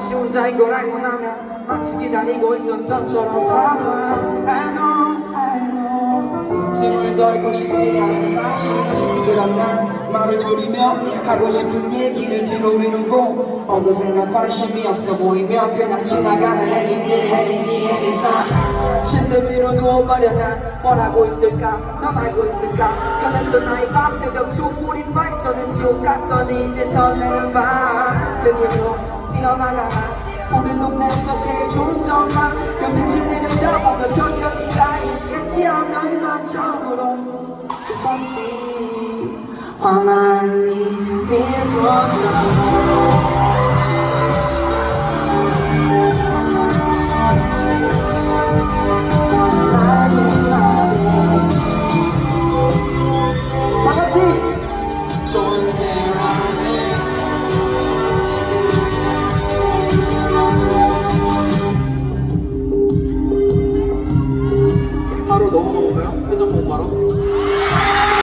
다시 혼자인 걸 알고 나면 마치 기다리고 있던 것처럼 Problems. I know I know. 짐을 덜고 싶지 않은 당신 그럼 난 말을 줄이며 하고 싶은 얘기를 뒤로 미루고 어느샌가 관심이 없어 보이며 그냥 지나가는 애기들 혜린이 혜린사. 침대 위로 누워버려 난뭘 하고 있을까? 넌 알고 있을까? 변했어 나의 밤 새벽 2.45 저는 지옥 같더니 이제 설레는 밤그 길로 뛰어나가나 우리 동네에서 제일 좋은 전망 그 빛을 내려다보며 저기 어디가 있을지 하며 희망처럼으로. 그 선지 환한 이 미소처럼